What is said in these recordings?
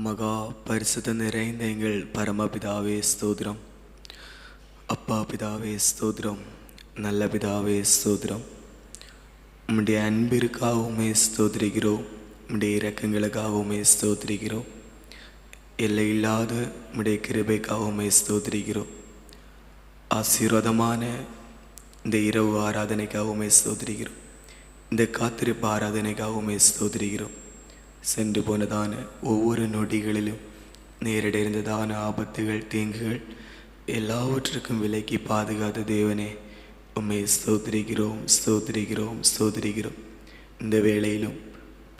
மகா பரிசுத்த நிறைந்த எங்கள் பரமபிதாவே ஸ்தோத்திரம். அப்பா பிதாவே ஸ்தோத்திரம். நல்ல பிதாவே ஸ்தோத்திரம். உம்முடைய அன்பிற்காகவுமே ஸ்தோத்திரிக்கிறோம். உம்முடைய இரக்கங்களுக்காகவுமே ஸ்தோத்திரிக்கிறோம். எல்லை இல்லாத உம்முடைய கிருபைக்காகவுமே ஸ்தோத்திரிக்கிறோம். ஆசீர்வாதமான இந்த இரவு ஆராதனைக்காகவுமே ஸ்தோத்திரிக்கிறோம். இந்த காத்திருப்பு ஆராதனைக்காகவுமே ஸ்தோத்திரிக்கிறோம். சென்று போனதான ஒவ்வொரு நொடிகளிலும் நேரிடைந்ததான ஆபத்துகள் தீங்குகள் எல்லாவற்றுக்கும் விலக்கி பாதுகாத்த தேவனே உம்மை ஸ்தோத்திரிக்கிறோம் ஸ்தோத்திரிக்கிறோம் ஸ்தோத்திரிக்கிறோம். இந்த வேளையிலும்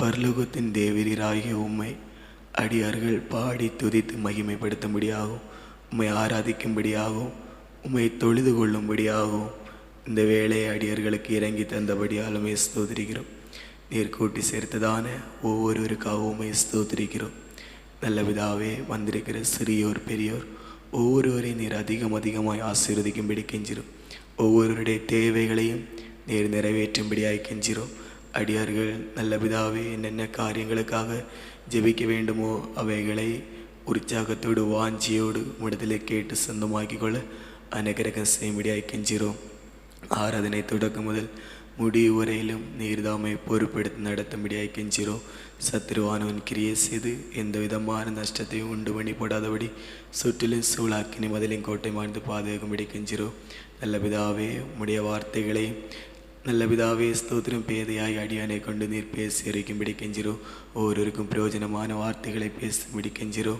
பரலோகத்தின் தேவிரராகிய உம்மை அடியார்கள் பாடி துதித்து மகிமைப்படுத்தும்படியாகவும் உம்மை ஆராதிக்கும்படியாகவும் உம்மை தொழுது கொள்ளும்படியாகவும் இந்த வேலை அடியார்களுக்கு இறங்கி தந்தபடியாலுமே ஸ்தோத்திரிக்கிறோம். நீர் கூட்டி சேர்த்ததான ஒவ்வொருவருக்காகவுமே ஸ்தோத்திரிக்கிறோம் நல்ல விதாவே வந்திருக்கிற சிறியோர் பெரியோர் ஒவ்வொருவரையும் நீர் அதிகம் அதிகமாய் ஆசீர்வதிக்கும்படி கெஞ்சிரும் ஒவ்வொருவருடைய தேவைகளையும் நீர் நிறைவேற்றும்படியாய் கெஞ்சிரும் அடியார்கள் நல்ல பிதாவே என்னென்ன காரியங்களுக்காக ஜெபிக்க வேண்டுமோ அவைகளை உற்சாகத்தோடு வாஞ்சியோடு விடுதலை கேட்டு சொந்தமாக்கிக் கொள்ள அநேகரகம் செய்யும்படியாய் கெஞ்சிரோம் ஆராதனை தொடக்கம் முதல் முடிவு வரையிலும் நீர்தாமை பொறுப்பெடுத்து நடத்தும்படியாய் கெஞ்சிரோம் சத்துருவானவன் கிரியை செய்து எந்த விதமான நஷ்டத்தையும் உண்டு பண்ணி போடாதபடி சுற்றிலும் சூழாக்கினி மதிலின் கோட்டை மாய்ந்து பாதுகாக்கும்படி கெஞ்சிரோம் நல்ல பிதாவே உம்முடைய வார்த்தைகளை நல்ல பிதாவே ஸ்தோத்திரம் பேதையாய் அடியானை கொண்டு நீர் பேசி அறிக்கும்படி கெஞ்சிரோ. ஒவ்வொருவருக்கும் பிரயோஜனமான வார்த்தைகளை பேசும்படி கெஞ்சிரோ.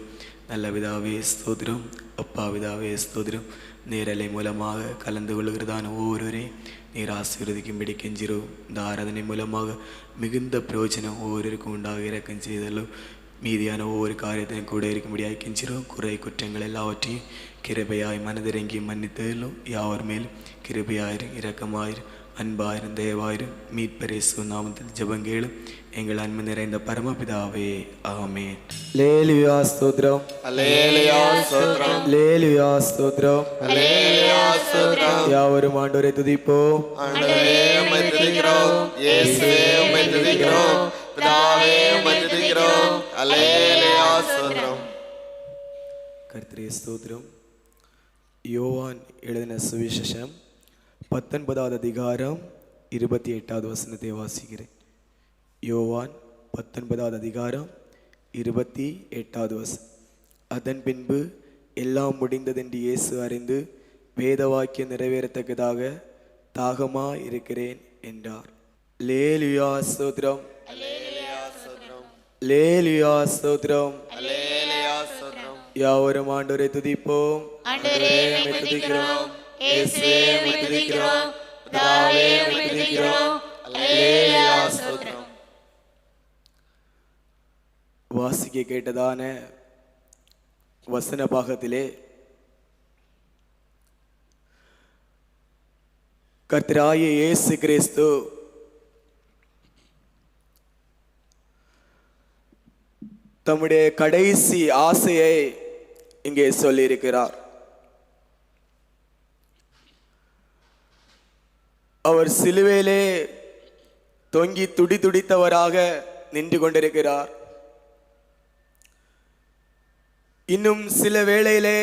நல்ல பிதாவே ஸ்தோத்திரம். அப்பா பிதாவே ஸ்தோத்திரம். நேரலை மூலமாக கலந்து கொள்கிறதான ஒவ்வொருவரையும் நீர் ஆசீர்வதிக்கும்படி கெஞ்சிரோ. இந்த ஆராதனை மூலமாக மிகுந்த பிரயோஜனம் ஒவ்வொருவருக்கும் உண்டாக இறக்கம் செய்தலும் மீதியான ஒவ்வொரு காரியத்தையும் கூட இருக்கும்படியாக கெஞ்சிரும் குறை குற்றங்கள் எல்லாவற்றையும் கிருபையாய் மனதிறங்கி மன்னித்தலும் யாவர் மேலும் கிருபையாயிரும் இரக்கமாயிரும். அன்பாயிரும் தயவாயிரும் மீட்பரேசு நாமத்தில் ஜெபங்கேளும் எங்கள் அன்பு நிறைந்த பரமபிதாவே ஆமென் லேலுயா ஸ்தோத்ரம் அல்லேலூயா ஸ்தோத்திரம் லேலுயா ஸ்தோத்ரம் அல்லேலூயா ஸ்தோத்திரம் யாவரும் ஆண்டவரை துதிப்போம் ஆண்டவரே உம்மை துதிக்கிறோம் இயேசுவே உம்மை துதிக்கிறோம் பிதாவே உம்மை துதிக்கிறோம் அல்லேலூயா ஸ்தோத்திரம் கர்த்தரே ஸ்தோத்திரம் யோவான் எழுதின சுவிசேஷம் பத்தொன்பதாவது அதிகாரம் இருபத்தி எட்டாவது வசனத்தை வாசிக்கிறேன். யோவான் பத்தொன்பதாவது அதிகாரம் இருபத்தி எட்டாவது வசனம். அதன் பின்பு எல்லாம் முடிந்ததென்று இயேசு அறிந்து வேத வாக்கியம் நிறைவேறத்தக்கதாக தாகமா இருக்கிறேன் என்றார். லேலுயா ஸ்தோத்திரம். லேலுயா ஸ்தோத்திரம். யாவரும் ஆண்டவரை துதிப்போம். துதிக்கிறோம். இயேசுவே உம்மை துதிக்கிறோம் பிதாவே உம்மை துதிக்கிறோம் அல்லேலூயா ஸ்தோத்திரம். வாசிக்க கேட்டதான வசன பாகத்திலே கர்த்தராய இயேசு கிறிஸ்து தம்முடைய கடைசி ஆசையை இங்கே சொல்லியிருக்கிறார். அவர் சிலுவையிலே தொங்கி துடி துடித்தவராக நின்று கொண்டிருக்கிறார். இன்னும் சில வேளையிலே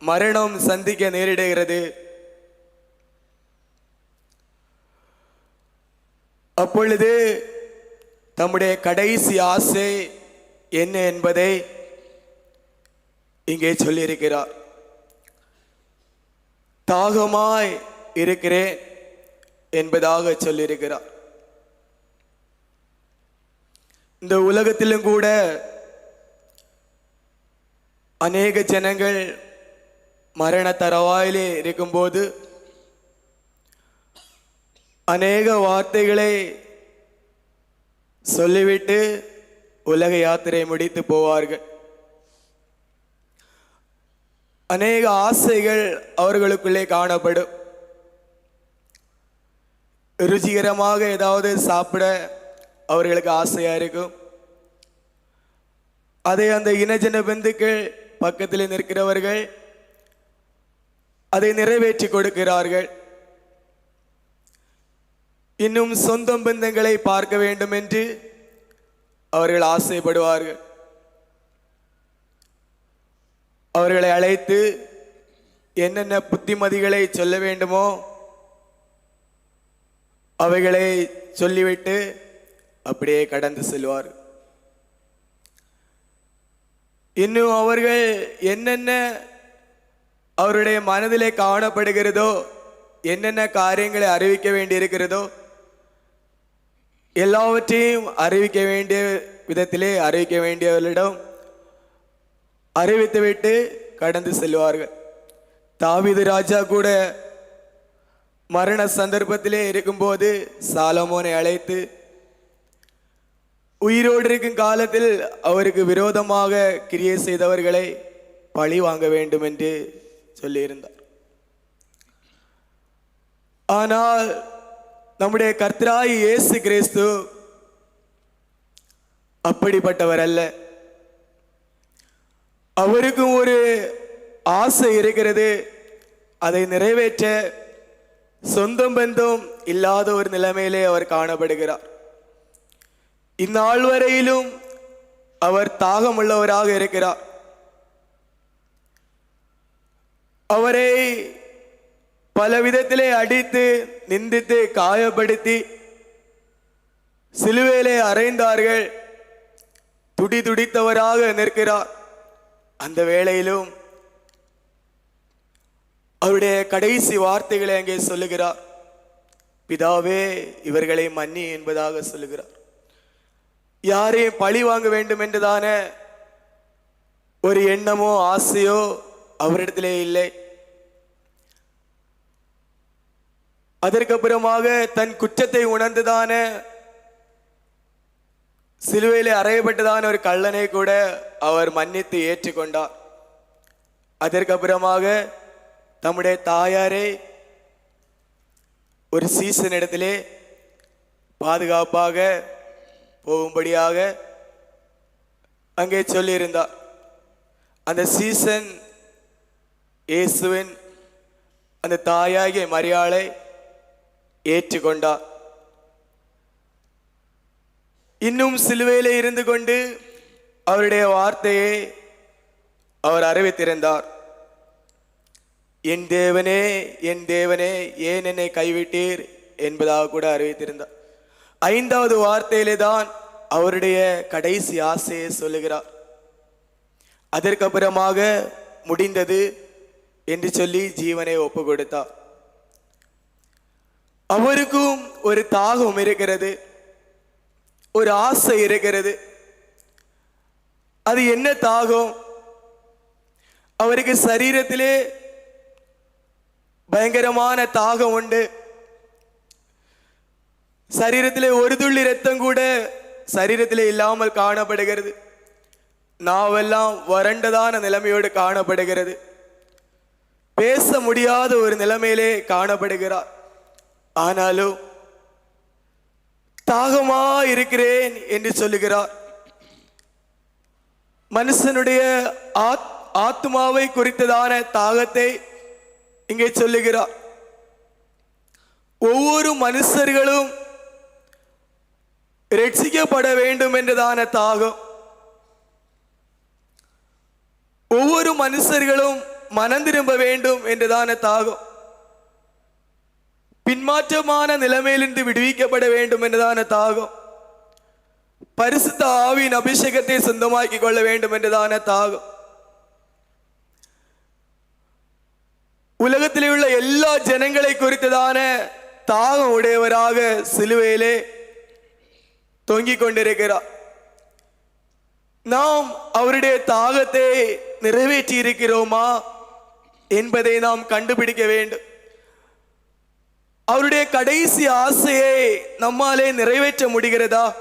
மரணம் சந்திக்க நேரிடுகிறது. அப்பொழுது தம்முடைய கடைசி ஆசை என்ன என்பதை இங்கே சொல்லியிருக்கிறார். தாகமாய் இருக்கிறேன். என்பதாக சொல்லியிருக்கிறார். இந்த உலகத்திலும் கூட அநேக ஜனங்கள் மரண தரவாயிலே இருக்கும்போது அநேக வார்த்தைகளை சொல்லிவிட்டு உலக யாத்திரை முடித்து போவார்கள். அநேக ஆசைகள் அவர்களுக்குள்ளே காணப்படும். ருசிகரமாக ஏதாவது சாப்பிட அவர்களுக்கு ஆசையாக இருக்கும் அதை அந்த இனஜன பந்துக்கள் பக்கத்தில் நிற்கிறவர்கள் அதை நிறைவேற்றி கொடுக்கிறார்கள் இன்னும் சொந்தம் பந்தங்களை பார்க்க வேண்டும் என்று அவர்கள் ஆசைப்படுவார்கள் அவர்களை அழைத்து என்னென்ன புத்திமதிகளை சொல்ல வேண்டுமோ அவைகளை சொல்லிவிட்டு அப்படியே கடந்து செல்வார். இன்னும் அவர்கள் என்னென்ன அவருடைய மனதிலே காணப்படுகிறதோ என்னென்ன காரியங்களை அறிவிக்க வேண்டியிருக்கிறதோ எல்லாவற்றையும் அறிவிக்க வேண்டிய விதத்திலே அறிவிக்க வேண்டியவர்களிடம் அறிவித்துவிட்டு கடந்து செல்வார்கள். தாவிது ராஜா கூட மரண சந்தர்ப்பத்திலே இருக்கும்போது சாலமோனை அழைத்து உயிரோடு இருக்கும் காலத்தில் அவருக்கு விரோதமாக கிரியை செய்தவர்களை பழி வாங்க வேண்டும் என்று சொல்லியிருந்தார். ஆனால் நம்முடைய கர்த்தராய் இயேசு கிறிஸ்து அப்படிப்பட்டவர் அல்ல அவருக்கும் ஒரு ஆசை இருக்கிறது. அதை நிறைவேற்ற சொந்தம் பந்தம் இல்லாத ஒரு நிலைமையிலே அவர் காணப்படுகிறார். இந்நாள் வரையிலும் அவர் தாகமுள்ளவராக இருக்கிறார். அவரை பல விதத்திலே அடித்து நிந்தித்து காயப்படுத்தி சிலுவையிலே அறைந்தார்கள். துடி துடித்தவராக நிற்கிறார். அந்த வேளையிலும் அவருடைய கடைசி வார்த்தைகளை அங்கே சொல்லுகிறார். பிதாவே இவர்களை மன்னி என்பதாக சொல்லுகிறார். யாரையும் பழி வாங்க வேண்டும் என்றுதான? ஒரு எண்ணமோ ஆசையோ அவரிடத்திலே இல்லை. அதற்கப்புறமாக தன் குற்றத்தை உணர்ந்துதான? சிலுவையில் அறையப்பட்டதான ஒரு கள்ளனை கூட அவர் மன்னித்து ஏற்றுக்கொண்டார். அதற்கப்புறமாக தம்முடைய தாயாரை ஒரு சீசன் இடத்திலே பாதுகாப்பாக போகும்படியாக அங்கே சொல்லியிருந்தார் அந்த சீசன் இயேசுவின் அந்த தாயாகிய மரியாளை ஏற்றுக்கொண்டார் இன்னும் சிலுவையில் இருந்து கொண்டு அவருடைய வார்த்தையை அவர் அறிவித்திருந்தார் என் தேவனே என் தேவனே ஏன் என்னை கைவிட்டீர் என்பதாக கூட அறிவித்திருந்தார். ஐந்தாவது வார்த்தையிலே தான் அவருடைய கடைசி ஆசையை சொல்லுகிறார். அதற்கப்புறமாக முடிந்தது என்று சொல்லி ஜீவனை ஒப்பு கொடுத்தார் அவருக்கும் ஒரு தாகம் இருக்கிறது ஒரு ஆசை இருக்கிறது. அது என்ன தாகம்? அவருக்கு சரீரத்திலே பயங்கரமான தாகம் உண்டு. சரீரத்திலே ஒரு துள்ளி ரத்தம் கூட சரீரத்திலே இல்லாமல் காணப்படுகிறது. நாவெல்லாம் வறண்டதான நிலைமையோடு காணப்படுகிறது. பேச முடியாத ஒரு நிலைமையிலே காணப்படுகிறார். ஆனாலும் தாகமா இருக்கிறேன் என்று சொல்லுகிறார். மனுஷனுடைய ஆத் ஆத்மாவை குறித்ததான தாகத்தை இங்கே சொல்லுகிறார். ஒவ்வொரு மனுஷர்களும் ரட்சிக்கப்பட வேண்டும் என்றுதான தாகம். ஒவ்வொரு மனுஷர்களும் மனம் திரும்ப வேண்டும் என்றுதான தாகம். பின்மாற்றமான நிலைமையிலிருந்து விடுவிக்கப்பட வேண்டும் என்றுதான தாகம். பரிசுத்த ஆவியின் அபிஷேகத்தை சொந்தமாக்கிக் கொள்ள வேண்டும் என்றுதான தாகம். உலகத்திலே உள்ள எல்லா ஜனங்களை குறித்ததான தாகம் உடையவராக சிலுவையிலே தொங்கிக் கொண்டிருக்கிறார். நாம் அவருடைய தாகத்தை நிறைவேற்றி இருக்கிறோமா என்பதை நாம் கண்டுபிடிக்க வேண்டும். அவருடைய கடைசி ஆசையை நம்மாலே நிறைவேற்ற முடிகிறதா?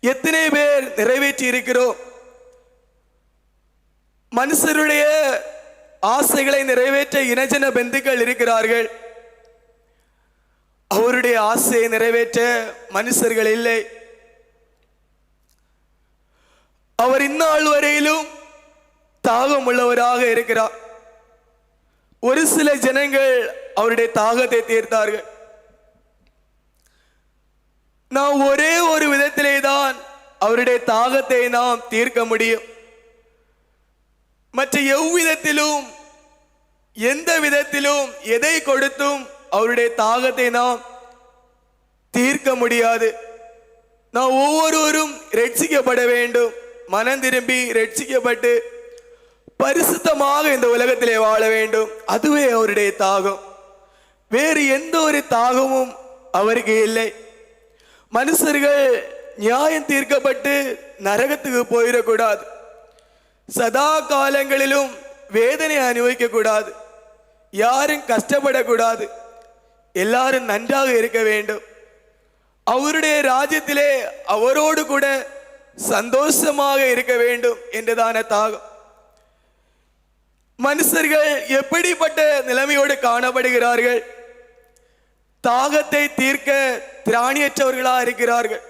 எத்தனை பேர் நிறைவேற்றி இருக்கிறோம்? மனுஷருடைய ஆசைகளை நிறைவேற்ற இனஜன பெந்துக்கள் இருக்கிறார்கள். அவருடைய ஆசையை நிறைவேற்ற மனுஷர்கள் இல்லை. அவர் இந்நாள் வரையிலும் தாகம் உள்ளவராக இருக்கிறார். ஒரு சில ஜனங்கள் அவருடைய தாகத்தை தீர்த்தார்கள். நாம் ஒரே ஒரு விதத்திலே தான் அவருடைய தாகத்தை நாம் தீர்க்க முடியும். மற்ற எவ்விதத்திலும் எந்த விதத்திலும் எதை கொடுத்தும் அவருடைய தாகத்தை நாம் தீர்க்க முடியாது. நாம் ஒவ்வொருவரும் ரட்சிக்கப்பட வேண்டும். மனம் திரும்பி ரட்சிக்கப்பட்டு பரிசுத்தமாக இந்த உலகத்திலே வாழ வேண்டும். அதுவே அவருடைய தாகம். வேறு எந்த ஒரு தாகமும் அவருக்கு இல்லை. மனுஷர்கள் நியாயம் தீர்க்கப்பட்டு நரகத்துக்கு போயிடக்கூடாது. சதா காலங்களிலும் வேதனை அனுபவிக்க கூடாது யாரும் கஷ்டப்படக்கூடாது எல்லாரும் நன்றாக இருக்க வேண்டும் அவருடைய ராஜ்யத்திலே அவரோடு கூட சந்தோஷமாக இருக்க வேண்டும் என்றுதான தாகம் மனுஷர்கள் எப்படிப்பட்ட நிலைமையோடு காணப்படுகிறார்கள் தாகத்தை தீர்க்க திராணியற்றவர்களாக இருக்கிறார்கள்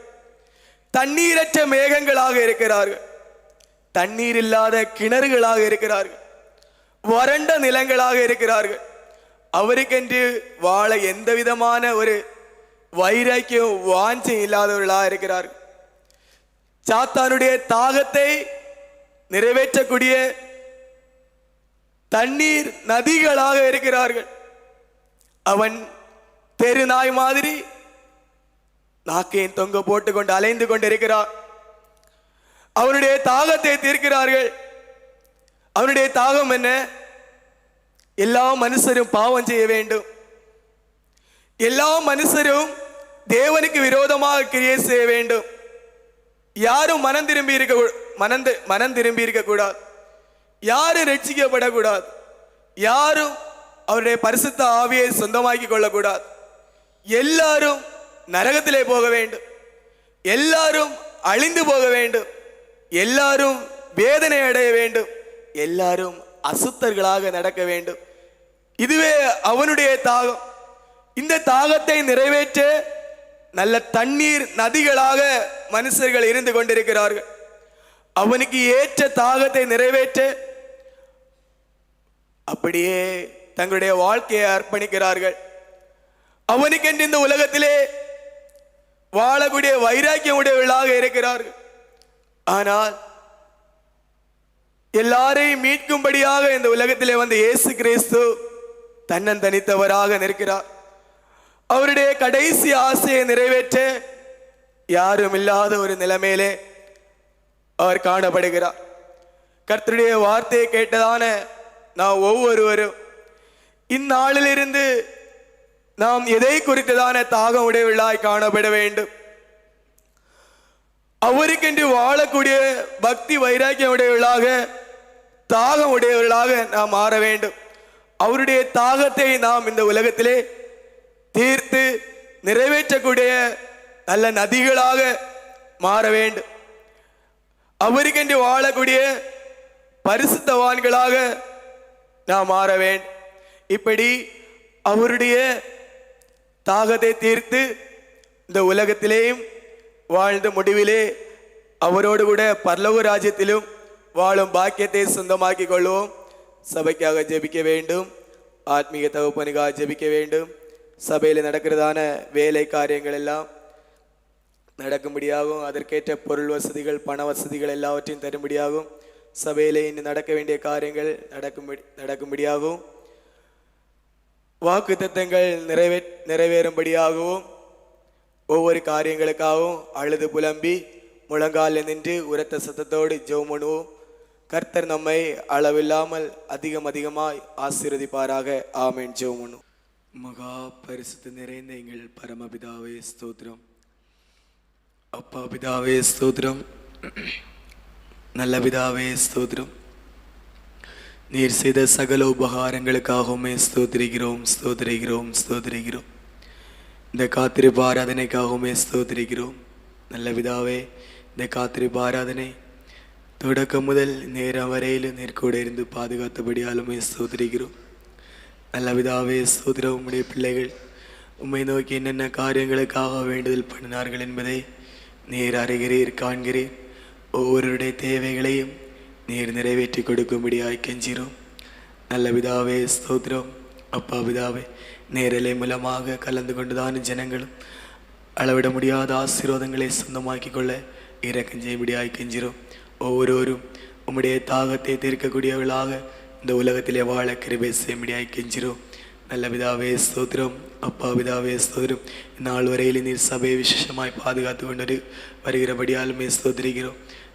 தண்ணீரற்ற மேகங்களாக இருக்கிறார்கள் தண்ணீர் இல்லாத கிணறுகளாக இருக்கிறார்கள். வறண்ட நிலங்களாக இருக்கிறார்கள். அவருக்கென்று வாழ எந்த விதமான ஒரு வைராக்கியம் வாஞ்சம் இல்லாதவர்களாக இருக்கிறார்கள். சாத்தானுடைய தாகத்தை நிறைவேற்றக்கூடிய தண்ணீர் நதிகளாக இருக்கிறார்கள். அவன் தெருநாய் மாதிரி நாக்கையும் தொங்க போட்டுக்கொண்டு அலைந்து கொண்டிருக்கிறான். அவனுடைய தாகத்தை தீர்க்கிறார்கள். அவனுடைய தாகம் என்ன? எல்லா மனுஷரும் பாவம் செய்ய வேண்டும். எல்லா மனுஷரும் தேவனுக்கு விரோதமாக கிரியை செய்ய வேண்டும். யாரும் மனம் திரும்பி இருக்க மனந்து மனம் மனம் திரும்பி இருக்கக்கூடாது யாரும் ரட்சிக்கப்படக்கூடாது. யாரும் அவருடைய பரிசுத்த ஆவியை சொந்தமாக்கி கொள்ளக்கூடாது. எல்லாரும் நரகத்திலே போக வேண்டும். எல்லாரும் அழிந்து போக வேண்டும். எல்லாரும் வேதனை அடைய வேண்டும். எல்லாரும் அசுத்தர்களாக நடக்க வேண்டும். இதுவே அவனுடைய தாகம். இந்த தாகத்தை நிறைவேற்ற நல்ல தண்ணீர் நதிகளாக மனுஷர்கள் இருந்து கொண்டிருக்கிறார்கள். அவனுக்கு ஏற்ற தாகத்தை நிறைவேற்ற அப்படியே தங்களுடைய வாழ்க்கையை அர்ப்பணிக்கிறார்கள். அவனுக்கென்று இந்த உலகத்திலே வாழக்கூடிய வைராக்கியம் உடையவர்களாக இருக்கிறார்கள். ஆனால் எல்லாரையும் மீட்கும்படியாக இந்த உலகத்திலே வந்த இயேசு கிறிஸ்து தன்னன் தனித்தவராக நிற்கிறார். அவருடைய கடைசி ஆசையை நிறைவேற்ற யாரும் இல்லாத ஒரு நிலைமையிலே அவர் காணப்படுகிறார். கர்த்தருடைய வார்த்தையை கேட்டதான நாம் ஒவ்வொருவரும் இந்நாளிலிருந்து நாம் எதை குறித்ததான தாகம் உடையவர்களாய் காணப்பட வேண்டும்? அவருக்கென்று வாழக்கூடிய பக்தி வைராக்கியம் உடையவர்களாக தாகம் உடையவர்களாக நாம் மாற வேண்டும். அவருடைய தாகத்தை நாம் இந்த உலகத்திலே தீர்த்து நிறைவேற்றக்கூடிய நல்ல நதிகளாக மாற வேண்டும். அவருக்கென்று வாழக்கூடிய பரிசுத்தவான்களாக நாம் மாற வேண்டும். இப்படி அவருடைய தாகத்தை தீர்த்து இந்த உலகத்திலேயும் வாழ்ந்த முடிவிலே அவரோடு கூட பரலோக ராஜ்யத்திலும் வாழும் பாக்கியத்தை சொந்தமாக்கி கொள்வோம் சபைக்காக ஜெபிக்க வேண்டும் ஆத்மீக தகுப்பனுக்காக ஜெபிக்க வேண்டும் சபையில் நடக்கிறதான வேலை காரியங்கள் எல்லாம் நடக்கும்படியாகும் அதற்கேற்ற பொருள் வசதிகள் பண வசதிகள் எல்லாவற்றையும் தரும்படியாகும் சபையில் இன்னும் நடக்க வேண்டிய காரியங்கள் நடக்கும்படி நடக்கும்படியாகவும் வாக்கு தத்தங்கள் நிறைவே நிறைவேறும்படியாகவும் ஒவ்வொரு காரியங்களுக்காகவும் அழுது புலம்பி முழங்காலில் நின்று உரத்த சத்தத்தோடு ஜெபம் பண்ணுவோம். கர்த்தர் நம்மை அளவில்லாமல் அதிகம் அதிகமாய் ஆசீர்வதிப்பாராக. ஆமேன். ஜெபம் பண்ணுவோம். மகா பரிசுத்து நிறைந்த எங்கள் பரமபிதாவே ஸ்தோத்திரம். அப்பா பிதாவே ஸ்தோத்திரம். நல்ல பிதாவே ஸ்தோத்திரம். நீர் செய்த சகல உபகாரங்களுக்காகவுமே ஸ்தோத்திரிக்கிறோம் ஸ்தோத்திரிக்கிறோம் ஸ்தோத்திரிக்கிறோம். இந்த காத்திருப்பு ஆராதனைக்காகவுமே ஸ்தோத்திரிக்கிறோம். நல்ல விதாவே இந்த காத்திருப்பு ஆராதனை தொடக்கம் முதல் நேரம் வரையிலும் நேர்கூட இருந்து பாதுகாத்தபடியாலுமே ஸ்தோத்திரிக்கிறோம். நல்ல விதாவே ஸ்தோத்திரம். உம்முடைய பிள்ளைகள் உண்மை நோக்கி என்னென்ன காரியங்களுக்காக வேண்டுதல் பண்ணினார்கள் என்பதை நீர் அறிகிறீர் காண்கிறீர். ஒவ்வொருடைய தேவைகளையும் நீர் நிறைவேற்றி கொடுக்கும்படியாய் கெஞ்சிரும் நல்ல விதாவே ஸ்தோத்திரம். அப்பா விதாவே நேரலை மூலமாக கலந்து கொண்டுதான ஜனங்களும் அளவிட முடியாத ஆசீர்வாதங்களை சொந்தமாக்கிக் கொள்ள இறக்கம் செய்யும்படியாய் கெஞ்சிரோம் ஒவ்வொருவரும் உம்முடைய தாகத்தை தீர்க்கக்கூடியவர்களாக இந்த உலகத்திலே வாழ கிருபை செய்யும்படியாய் கெஞ்சிரும் நல்ல பிதாவே ஸ்தோத்திரம் அப்பா பிதாவே ஸ்தோத்திரம் நாள் வரையில் நீர் சபையை விசேஷமாய் பாதுகாத்து கொண்டு வருகிறபடியாலுமே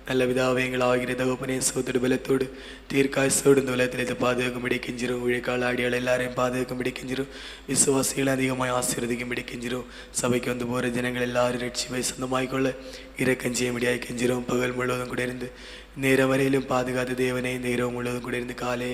ஸ்தோத்திரிக்கிறோம் நல்ல பிதாவே எங்கள் ஆகிற தகப்பனே சோதோடு பலத்தோடு தீர்க்காயசோடு இந்த உலகத்தில் இதை பாதுகாக்கும்படி கெஞ்சிரும் உழைக்கால ஆடியால் எல்லாரையும் பாதுகாக்கும்படி கெஞ்சிரும் விசுவாசிகள் அதிகமாய் ஆசீர்வதிக்கும்படி கெஞ்சிரும் சபைக்கு வந்து போகிற ஜனங்கள் எல்லாரும் ரட்சிப்பை சொந்தமாய் கொள்ள இறக்கம் செய்யும்படியாய் கெஞ்சிரும். பகல் முழுவதும் கூட இருந்து நேரம் வரையிலும் பாதுகாத்த தேவனே இந்த இரவு முழுவதும் கூட இருந்து காலே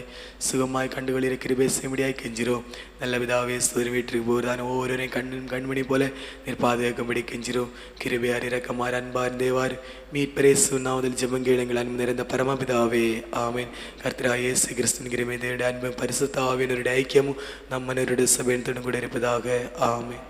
சுகமாய் கண்டுகளிற கிருபை செய்யும்படியாய் கெஞ்சிரும். நல்ல பிதாவே சோதரி வீட்டிற்கு போகிறதான ஒவ்வொருவரையும் கண்ணும் கண்மணி போல நீர் பாதுகாக்கும்படி கெஞ்சிரும். கிருபையார் இறக்கமார் அன்பார் தேவார் மீட்பரே சுண்ணாவதில் ஜெபங்கேளங்கள் அன்பு நிறைந்த பரமபிதாவே ஆமேன். கர்த்தரா இயேசு கிறிஸ்துவின் கிருமை தேவனுடைய அன்பும் பரிசுத்த ஆவியனருடைய ஐக்கியமும் நம்மனருடைய சபையின் கூட இருப்பதாக ஆமேன்.